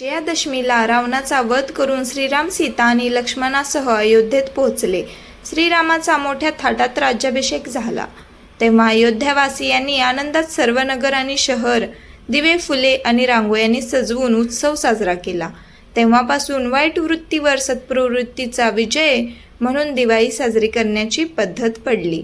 विजयादशमीला रावणाचा वध करून श्रीराम सीता आणि लक्ष्मणासह अयोध्येत पोहोचले. श्रीरामाचा मोठ्या थाटात राज्याभिषेक झाला. तेव्हा अयोध्यावासियांनी आनंदात सर्व नगर आणि शहर दिवे फुले आणि रांगोळ्यांनी सजवून उत्सव साजरा केला. तेव्हापासून वाईट वृत्तीवर सत्प्रवृत्तीचा विजय म्हणून दिवाळी साजरी करण्याची पद्धत पडली.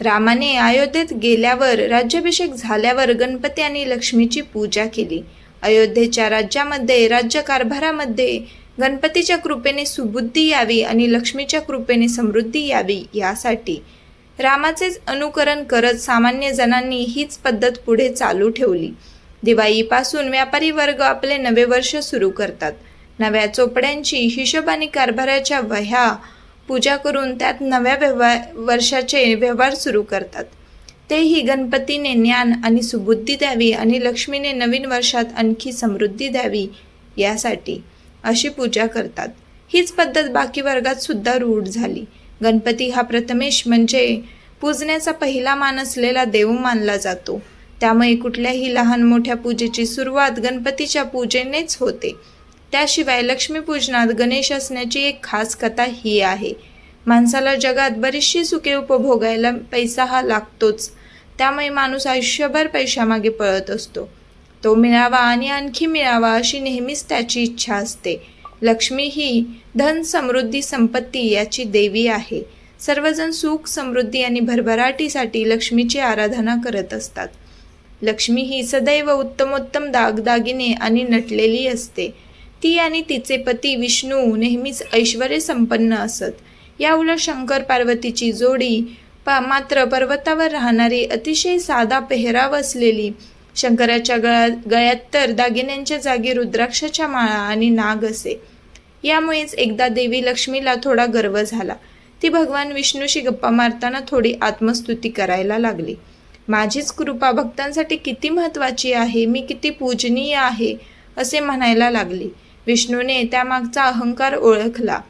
रामाने अयोध्येत गेल्यावर राज्याभिषेक झाल्यावर गणपती आणि लक्ष्मीची पूजा केली. अयोध्येच्या राज्यामध्ये राज्यकारभारामध्ये गणपतीच्या कृपेने सुबुद्धी यावी आणि लक्ष्मीच्या कृपेने समृद्धी यावी यासाठी रामाचेच अनुकरण करत सामान्य जणांनी हीच पद्धत पुढे चालू ठेवली. दिवाळीपासून व्यापारी वर्ग आपले नवे वर्ष सुरू करतात. नव्या चोपड्यांची हिशोब आणि कारभाराच्या वह्या पूजा करून त्यात नव्या व्यवहार वर्षाचे व्यवहार सुरू करतात. तेही गणपतीने ज्ञान आणि सुबुद्धी द्यावी आणि लक्ष्मीने नवीन वर्षात आणखी समृद्धी द्यावी यासाठी अशी पूजा करतात. हीच पद्धत बाकी वर्गात सुद्धा रूढ झाली. गणपती हा प्रथमेश म्हणजे पूजण्याचा पहिला मान असलेला देव मानला जातो. त्यामुळे कुठल्याही लहान मोठ्या पूजेची सुरुवात गणपतीच्या पूजेनेच होते. त्याशिवाय लक्ष्मीपूजनात गणेश असण्याची एक खास कथा ही आहे. माणसाला जगात बरीचशी सुखे उपभोगायला पैसा हा लागतोच. त्यामुळे माणूस आयुष्यभर पैशामागे पळत असतो. तो मिळावा आणि आणखी मिळावा अशी नेहमीच त्याची इच्छा असते. लक्ष्मी ही धन समृद्धी संपत्ती याची देवी आहे. सर्वजण सुख समृद्धी आणि भरभराटीसाठी लक्ष्मीची आराधना करत असतात. लक्ष्मी ही सदैव उत्तमोत्तम दागदागिने आणि नटलेली असते. ती आणि तिचे पती विष्णू नेहमीच ऐश्वर संपन्न असत. या उलट शंकर पार्वतीची जोडी पा मात्र पर्वतावर राहणारी अतिशय साधा पेहराव असलेली शंकराच्या गळ्यात गळ्यात तर दागिन्यांच्या जागी रुद्राक्षाच्या माळा आणि नाग असे. यामुळेच एकदा देवी लक्ष्मीला थोडा गर्व झाला. ती भगवान विष्णूशी गप्पा मारताना थोडी आत्मस्तुती करायला लागली. माझीच कृपा भक्तांसाठी किती महत्त्वाची आहे मी किती पूजनीय आहे असे म्हणायला लागली. विष्णूने त्यामागचा अहंकार ओळखला.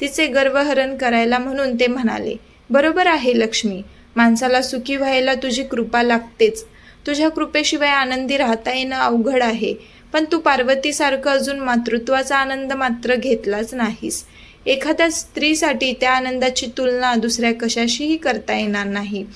तिचे गर्वहरण करायला म्हणून ते म्हणाले बरोबर आहे लक्ष्मी. माणसाला सुखी व्हायला तुझी कृपा लागतेच. तुझ्या कृपेशिवाय आनंदी राहता येणं अवघड आहे. पण तू पार्वतीसारखं अजून मातृत्वाचा आनंद मात्र घेतलाच नाहीस. एखाद्या स्त्रीसाठी त्या आनंदाची तुलना दुसऱ्या कशाशीही करता येणार नाही.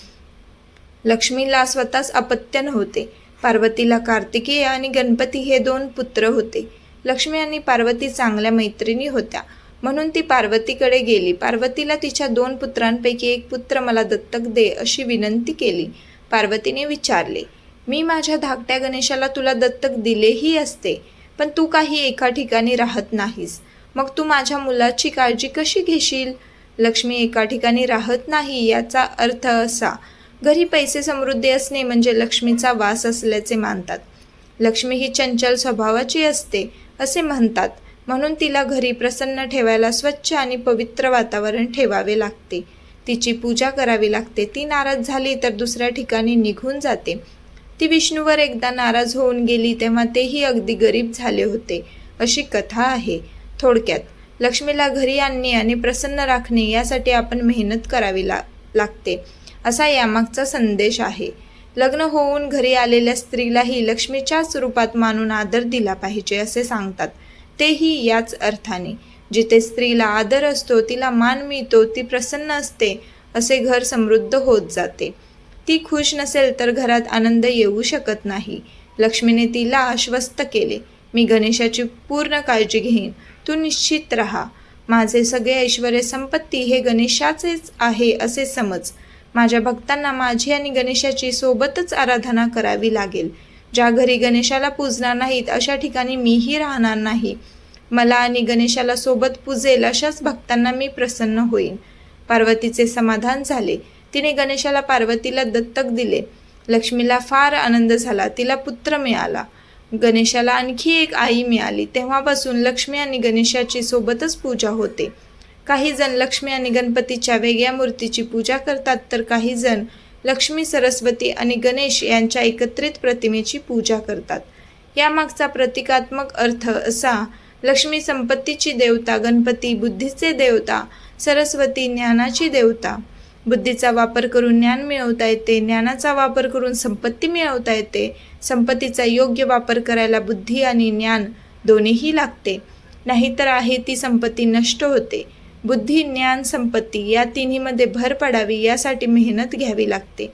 लक्ष्मीला स्वतःच अपत्य नव्हते. पार्वतीला कार्तिकेय आणि गणपती हे दोन पुत्र होते. लक्ष्मी आणि पार्वती चांगल्या मैत्रिणी होत्या. म्हणून ती पार्वतीकडे गेली. पार्वतीला तिच्या दोन पुत्रांपैकी एक पुत्र मला दत्तक दे अशी विनंती केली. पार्वतीने विचारले मी माझ्या धाकट्या गणेशाला तुला दत्तक दिलेही असते पण तू काही एका ठिकाणी राहत नाहीस. मग तू माझ्या मुलाची काळजी कशी घेशील? लक्ष्मी एका ठिकाणी राहत नाही याचा अर्थ असा घरी पैसे समृद्धी असणे म्हणजे लक्ष्मीचा वास असल्याचे मानतात. लक्ष्मी ही चंचल स्वभावाची असते असे म्हणतात. म्हणून तिला घरी प्रसन्न ठेवायला स्वच्छ आणि पवित्र वातावरण ठेवावे लागते. तिची पूजा करावी लागते. ती नाराज झाली तर दुसऱ्या ठिकाणी निघून जाते. ती विष्णूवर एकदा नाराज होऊन गेली तेव्हा तेही अगदी गरीब झाले होते. अशी कथा आहे. थोडक्यात लक्ष्मीला घरी आणणे आणि प्रसन्न राखणे यासाठी आपण मेहनत करावी ला लागते असा यामागचा संदेश आहे. लग्न होऊन घरी आलेल्या स्त्रीलाही लक्ष्मीच्याच रूपात मानून आदर दिला पाहिजे असे सांगतात. तेही याच अर्थाने. जिथे स्त्रीला आदर असतो तिला मान मिळतो ती प्रसन्न असते असे घर समृद्ध होत जाते. ती खुश नसेल तर घरात आनंद येऊ शकत नाही. लक्ष्मीने तिला आश्वस्त केले. मी गणेशाची पूर्ण काळजी घेईन. तू निश्चित राहा. माझे सगळे ऐश्वर संपत्ती हे गणेशाचेच आहे असे समज. माझ्या भक्तांना माझी आणि गणेशाची सोबतच आराधना करावी लागेल. ज्या घरी गणेशाला पूजणार नाहीत अशा ठिकाणी मीही राहणार नाही. मला आणि गणेशाला सोबत पूजेल अशाच भक्तांना मी प्रसन्न होईन. पार्वतीचे समाधान झाले. तिने गणेशाला पार्वतीला दत्तक दिले. लक्ष्मीला फार आनंद झाला. तिला पुत्र मिळाला. गणेशाला आणखी एक आई मिळाली. तेव्हापासून लक्ष्मी आणि गणेशाची सोबतच पूजा होते. काही जण लक्ष्मी आणि गणपतीच्या वेगळ्या मूर्तीची पूजा करतात तर काही जण लक्ष्मी सरस्वती आणि गणेश यांच्या एकत्रित प्रतिमेची पूजा करतात. यामागचा प्रतिकात्मक अर्थ असा लक्ष्मी संपत्तीची देवता गणपती बुद्धीचे देवता सरस्वती ज्ञानाची देवता. बुद्धीचा वापर करून ज्ञान मिळवता येते ज्ञानाचा वापर करून संपत्ती मिळवता येते. संपत्तीचा योग्य वापर करायला बुद्धी आणि ज्ञान दोन्हीही लागते. नाहीतर आहे ती संपत्ती नष्ट होते. बुद्धी ज्ञान संपत्ती या तिन्हीमध्ये भर पडावी यासाठी मेहनत घ्यावी लागते.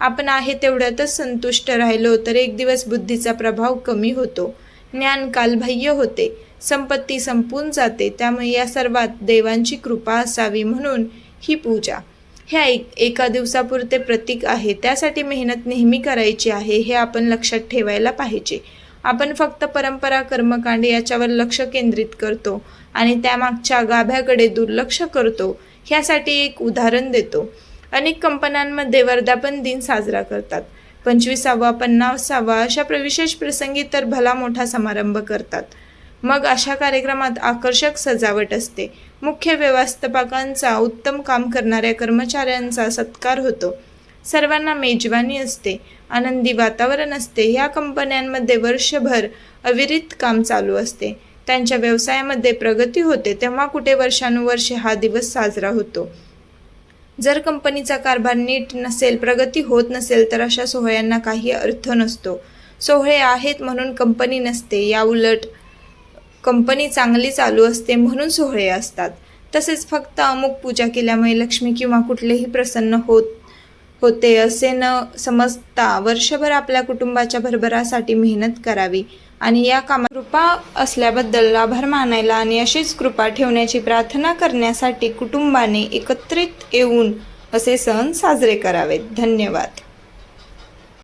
आपण आहे तेवढ्यातच संतुष्ट राहिलो तर एक दिवस बुद्धीचा प्रभाव कमी होतो. ज्ञान कालबाह्य होते. संपत्ती संपून जाते. त्यामुळे या सर्वात देवांची कृपा असावी म्हणून ही पूजा. ह्या एक एका दिवसापुरते प्रतीक आहे. त्यासाठी मेहनत नेहमी करायची आहे हे आपण लक्षात ठेवायला पाहिजे. आपण फक्त परंपरा कर्मकांड याच्यावर लक्ष केंद्रित करतो आणि त्यामागच्या गाभ्याकडे दुर्लक्ष करतो ह्यासाठी एक उदाहरण देतो. अनेक कंपन्यांमध्ये वर्धापन दिन साजरा करतात. पंचवीसावा पन्नासावा अशा प्र- विशेष प्रसंगी तर भला मोठा समारंभ करतात. मग अशा कार्यक्रमात आकर्षक सजावट असते. मुख्य व्यवस्थापकांचा उत्तम काम करणाऱ्या कर्मचाऱ्यांचा सत्कार होतो. सर्वांना मेजवानी असते आनंदी वातावरण असते. या कंपन्यांमध्ये वर्षभर अविरित काम चालू असते. त्यांच्या व्यवसायामध्ये प्रगती होते तेव्हा कुठे वर्षानुवर्षे हा दिवस साजरा होतो. जर कंपनीचा कारभार नीट नसेल प्रगती होत नसेल तर अशा सोहळ्यांना काही अर्थ नसतो. सोहळे आहेत म्हणून कंपनी नसते या उलट कंपनी चांगली चालू असते म्हणून सोहळे असतात. तसेच फक्त अमुक पूजा केल्यामुळे लक्ष्मी किंवा कुठलेही प्रसन्न होत होते असे न समजता वर्षभर आपल्या कुटुंबाच्या भरभरासाठी मेहनत करावी. आणि या कामात कृपा असल्याबद्दल आभार मानायला आणि अशीच कृपा ठेवण्याची प्रार्थना करण्यासाठी कुटुंबाने एकत्रित येऊन असे सण साजरे करावेत. धन्यवाद.